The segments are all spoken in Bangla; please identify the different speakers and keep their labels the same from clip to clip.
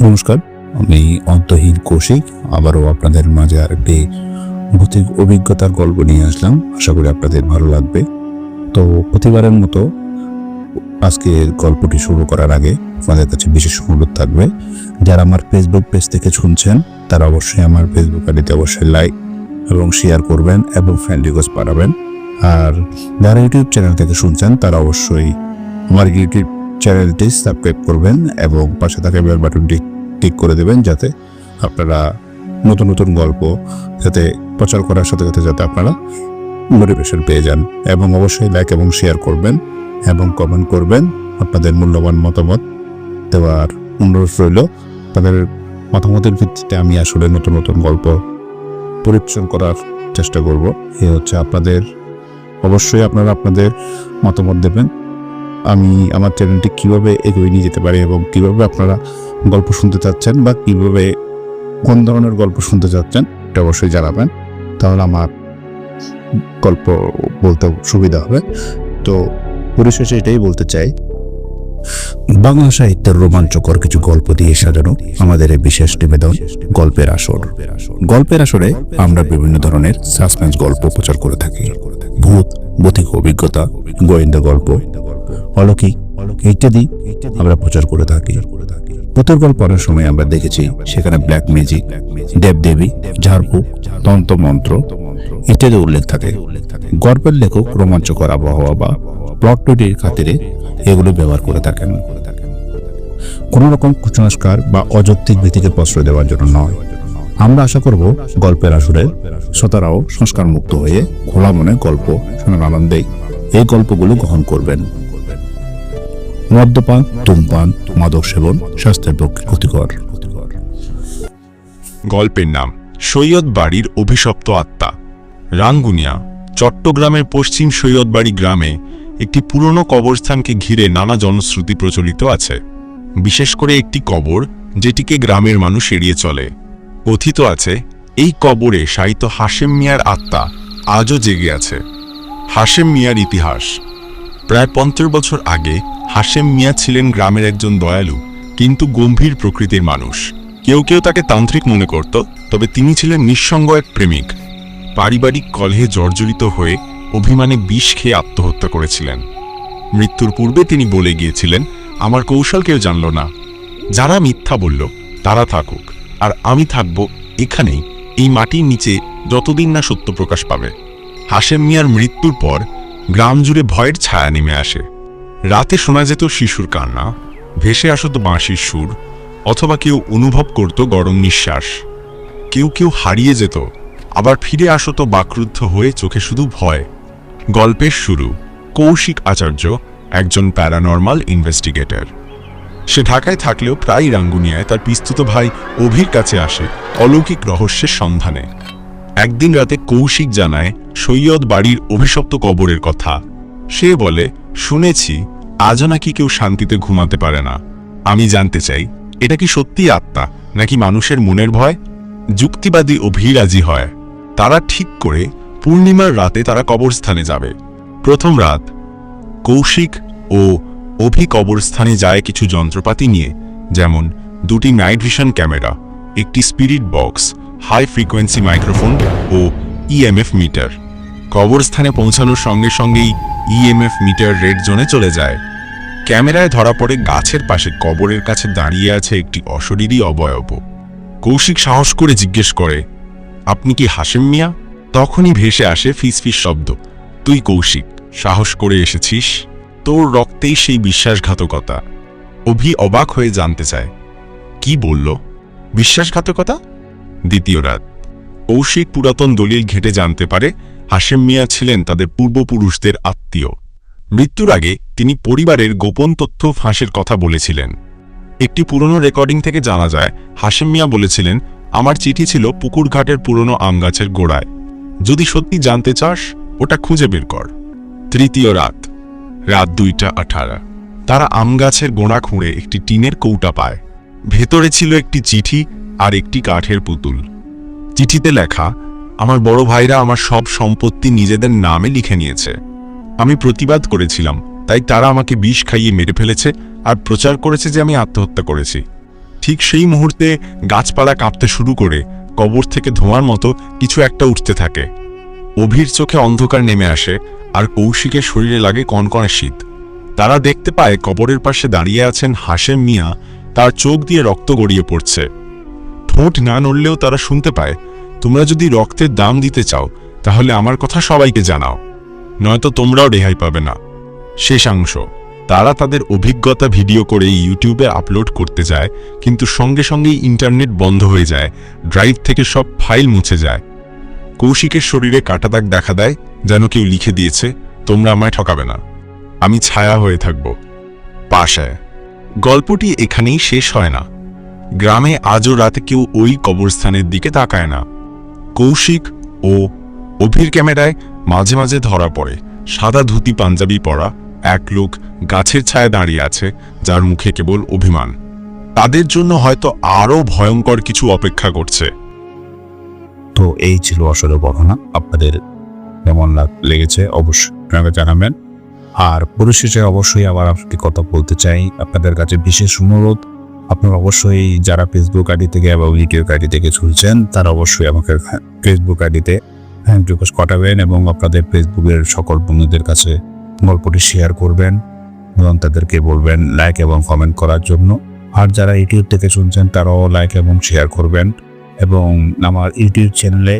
Speaker 1: নমস্কার, আমি অন্তহীন কৌশিক, আবারও আপনাদের মাঝে আরেকটি ভৌতিক অভিজ্ঞতার গল্প নিয়ে আসলাম। আশা করি আপনাদের ভালো লাগবে। তো প্রতিবারের মতো আজকের গল্পটি শুরু করার আগে আপনাদের কাছে বিশেষ অনুরোধ থাকবে, যারা আমার ফেসবুক পেজ থেকে শুনছেন, তারা অবশ্যই আমার ফেসবুক আইডিতে অবশ্যই লাইক এবং শেয়ার করবেন এবং ফ্রেন্ড রিকোয়েস্ট পাঠাবেন। আর যারা ইউটিউব চ্যানেল থেকে শুনছেন, তারা অবশ্যই আমার ইউটিউব চ্যানেলটি সাবস্ক্রাইব করবেন এবং পাশে থাকা বেল বাটনটি ক্লিক করে দেবেন যাতে আপনারা নতুন নতুন গল্প যাতে প্রচার করার সাথে সাথে যাতে আপনারা মোটিভেশন পেয়ে যান। এবং অবশ্যই লাইক এবং শেয়ার করবেন এবং কমেন্ট করবেন আপনাদের মূল্যবান মতামত দেওয়ার অনুরোধ রইল। তাদের মতামতের ভিত্তিতে আমি আসলে নতুন নতুন গল্প পরিবেশন করার চেষ্টা করব। এ হচ্ছে আপনাদের, অবশ্যই আপনারা আপনাদের মতামত দেবেন। আমি আমার চ্যানেলটি কীভাবে এগিয়ে নিয়ে যেতে পারি এবং কীভাবে আপনারা গল্প শুনতে চাচ্ছেন বা কীভাবে কোন ধরনের গল্প শুনতে চাচ্ছেন, এটা অবশ্যই জানাবেন। তাহলে আমার গল্প বলতে সুবিধা হবে। তো পরিশেষে এটাই বলতে চাই। বাংলা সাহিত্যের রোমাঞ্চকর কিছু গল্প দিয়ে সাজানো আমাদের এই বিশেষ নিবেদন, গল্পের আসর। গল্পের আসরে আমরা বিভিন্ন ধরনের সাসপেন্স গল্প প্রচার করে থাকি। ভূত ভৌতিক অভিজ্ঞতা, গোয়েন্দা গল্প অলৌকিক ইত্যাদি আমরা প্রচার করে থাকি। ভূতের গল্প অনেক সময় আমরা দেখেছি সেখানে ব্ল্যাক ম্যাজিক দেবদেবী, ঝাড়ফুঁক তন্ত্রমন্ত্র ইত্যাদি উল্লেখ থাকে। গল্পের লেখক, রোমাঞ্চকর আবহাওয়া বা প্লট তৈরির খাতিরে এগুলো ব্যবহার করে থাকেন। কোনো রকম কুসংস্কার বা অযৌক্তিক ভীতিকে প্রশ্রয় দেওয়ার জন্য নয়। আমরা আশা করব গল্পের আসরে শ্রোতারাও সংস্কার মুক্ত হয়ে খোলা মনে গল্প শোনার আনন্দেই এই গল্পগুলো গ্রহণ করবেন। মদ্যপান, ধূমপান মাদক সেবন স্বাস্থ্যের পক্ষে ক্ষতিকর।
Speaker 2: গল্পের নাম, সৈয়দ বাড়ির অভিশপ্ত আত্মা। রাঙ্গুনিয়া, চট্টগ্রামের পশ্চিম সৈয়দবাড়ি গ্রামে একটি পুরনো কবরস্থানকে ঘিরে নানা জনশ্রুতি প্রচলিত আছে। বিশেষ করে একটি কবর যেটিকে গ্রামের মানুষ এড়িয়ে চলে। কথিত আছে, এই কবরে সাহিত্য হাশেম মিয়ার আত্মা আজও জেগে আছে। হাশেম মিয়ার ইতিহাস। প্রায় পঞ্চাশ বছর আগে হাশেম মিয়া ছিলেন গ্রামের একজন দয়ালু, কিন্তু গম্ভীর প্রকৃতির মানুষ। কেউ কেউ তাকে তান্ত্রিক মনে করত, তবে তিনি ছিলেন নিঃসঙ্গ এক প্রেমিক। পারিবারিক কলহে জর্জরিত হয়ে অভিমানে বিষ খেয়ে আত্মহত্যা করেছিলেন। মৃত্যুর পূর্বে তিনি বলে গিয়েছিলেন, আমার কৌশল কেউ জানল না। যারা মিথ্যা বলল, তারা থাকুক। আর আমি থাকব এখানেই, এই মাটির নিচে যতদিন না সত্য প্রকাশ পাবে। হাশেম মিয়ার মৃত্যুর পর গ্রাম জুড়ে ভয়ের ছায়া নেমে আসে। রাতে শোনা যেত শিশুর কান্না, ভেসে আসত বাঁশির সুর, অথবা কেউ অনুভব করত গরম নিঃশ্বাস। কেউ কেউ হারিয়ে যেত, আবার ফিরে আসত বাক্রুদ্ধ হয়ে চোখে শুধু ভয়। গল্পের শুরু, কৌশিক আচার্য, একজন প্যারানর্মাল ইনভেস্টিগেটর। সে ঢাকায় থাকলেও প্রায় রাঙ্গুনিয়ায় তার পিস্তুত ভাই অভির কাছে আসে অলৌকিক রহস্যের সন্ধানে। একদিন রাতে কৌশিক জানায় সৈয়দ বাড়ির অভিশপ্ত কবরের কথা। সে বলে, শুনেছি, আজও নাকি কেউ শান্তিতে ঘুমাতে পারে না। আমি জানতে চাই, এটা কি সত্যি আত্মা, নাকি মানুষের মনের ভয়? যুক্তিবাদী ও অভিরাজি হয়। তারা ঠিক করে পূর্ণিমার রাতে তারা কবরস্থানে যাবে। প্রথম রাত, কৌশিক ও অভি কবরস্থানে যায় কিছু যন্ত্রপাতি নিয়ে, যেমন দুটি নাইট ভিশন ক্যামেরা, একটি spirit box high frequency microphone ও ইএমএফ মিটার। কবরস্থানে পৌঁছানোর সঙ্গে সঙ্গেই ইএমএফ মিটার রেড জোনে চলে যায়। ক্যামেরায় ধরা পড়ে গাছের পাশে কবরের কাছে দাঁড়িয়ে আছে একটি অশরীরী অবয়ব। কৌশিক সাহস করে জিজ্ঞেস করে, আপনি কি হাসেম মিয়া? তখনই ভেসে আসে ফিসফিস শব্দ। তুই কৌশিক, সাহস করে এসেছিস? তোর রক্তেই সেই বিশ্বাসঘাতকতা। অভি অবাক হয়ে জানতে চায়, কি বলল? বিশ্বাসঘাতকতা? দ্বিতীয় রাত। কৌশিক পুরাতন দলিল ঘেটে জানতে পারে হাশেম মিয়া ছিলেন তাদের পূর্বপুরুষদের আত্মীয়। মৃত্যুর আগে তিনি পরিবারের গোপন তথ্য ফাঁসের কথা বলেছিলেন। একটি পুরনো রেকর্ডিং থেকে জানা যায়, হাশেম মিয়া বলেছিলেন, আমার চিঠি ছিল পুকুরঘাটের পুরনো আম গাছের গোড়ায়। যদি সত্যি জানতে চাস, ওটা খুঁজে বের কর। তৃতীয় রাত রাত দুইটা আঠারো। তারা আম গাছের গোড়া খুঁড়ে একটি টিনের কৌটা পায়। ভেতরে ছিল একটি চিঠি আর একটি কাঠের পুতুল। চিঠিতে লেখা, আমার বড় ভাইরা আমার সব সম্পত্তি নিজেদের নামে লিখে নিয়েছে। আমি প্রতিবাদ করেছিলাম, তাই তারা আমাকে বিষ খাইয়ে মেরে ফেলেছে আর প্রচার করেছে যে আমি আত্মহত্যা করেছি। ঠিক সেই মুহূর্তে গাছপালা কাঁপতে শুরু করে, কবর থেকে ধোঁয়ার মতো কিছু একটা উঠতে থাকে। অভির চোখে অন্ধকার নেমে আসে আর কৌশিকের শরীরে লাগে কনকনে শীত। তারা দেখতে পায় কবরের পাশে দাঁড়িয়ে আছেন হাসেম মিয়া, তার চোখ দিয়ে রক্ত গড়িয়ে পড়ছে। ঠোঁট না নড়লেও তারা শুনতে পায়। তোমরা যদি রক্তের দাম দিতে চাও, তাহলে আমার কথা সবাইকে জানাও। নয়তো তোমরাও রেহাই পাবে না। শেষাংশ, তারা তাদের অভিজ্ঞতা ভিডিও করে ইউটিউবে আপলোড করতে যায়, কিন্তু সঙ্গে সঙ্গেই ইন্টারনেট বন্ধ হয়ে যায়, ড্রাইভ থেকে সব ফাইল মুছে যায়। কৌশিকের শরীরে কাটা দাগ দেখা দেয়, যেন কেউ লিখে দিয়েছে, তোমরা আমায় ঠকাবে না। আমি ছায়া হয়ে থাকব। পাশায় গল্পটি এখানেই শেষ হয় না। গ্রামে আজও রাতে কেউ ওই কবরস্থানের দিকে তাকায় না। কৌশিক ও অভির ক্যামেরায় মাঝে মাঝে ধরা পড়ে। সাদা ধুতি, পাঞ্জাবি পরা এক লোক গাছের ছায়া দাঁড়িয়ে আছে, যার মুখে কেবল অভিমান। তাদের জন্য হয়তো আরও ভয়ঙ্কর কিছু অপেক্ষা করছে।
Speaker 1: তো এই ছিল আসলে ঘটনা আপনাদের কেমন লেগেছে অবশ্যই আপনারা জানাবেন। আর পরিশেষে অবশ্যই আবার একটি কথা বলতে চাই। আপনাদের কাছে বিশেষ অনুরোধ আপনারা অবশ্যই যারা ফেসবুক আইডি থেকে এবং ইউটিউব আইডি থেকে শুনছেন তারা অবশ্যই আমাকে ফেসবুক আইডিতে হ্যান্ড রিকোয়েস্ট কটাবেন এবং আপনাদের ফেসবুকের সকল বন্ধুদের কাছে গল্পটি শেয়ার করবেন এবং তাদেরকে বলবেন লাইক এবং কমেন্ট করার জন্য। আর যারা ইউটিউব থেকে শুনছেন, তারাও লাইক এবং শেয়ার করবেন এবং আমার ইউটিউব চ্যানেলে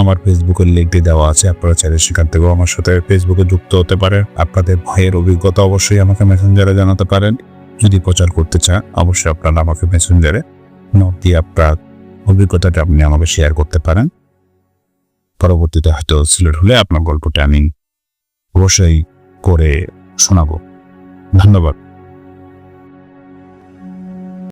Speaker 1: আমার ফেসবুকের লিঙ্কটি দেওয়া আছে, আপনারা চাইলে সেখান থেকেও আমার সাথে ফেসবুকে যুক্ত হতে পারেন। আপনাদের ভয়ের অভিজ্ঞতা অবশ্যই আমাকে মেসেঞ্জারে জানাতে পারেন। যদি প্রচার করতে চান, অবশ্যই আপনারা আমাকে মেসেঞ্জারে নক দিয়ে আপনার অভিজ্ঞতাটা আপনি আমাকে শেয়ার করতে পারেন। পরবর্তীতে হয়তো সিলেট হলে আপনার গল্পটা আমি অবশ্যই করে শোনাব। ধন্যবাদ।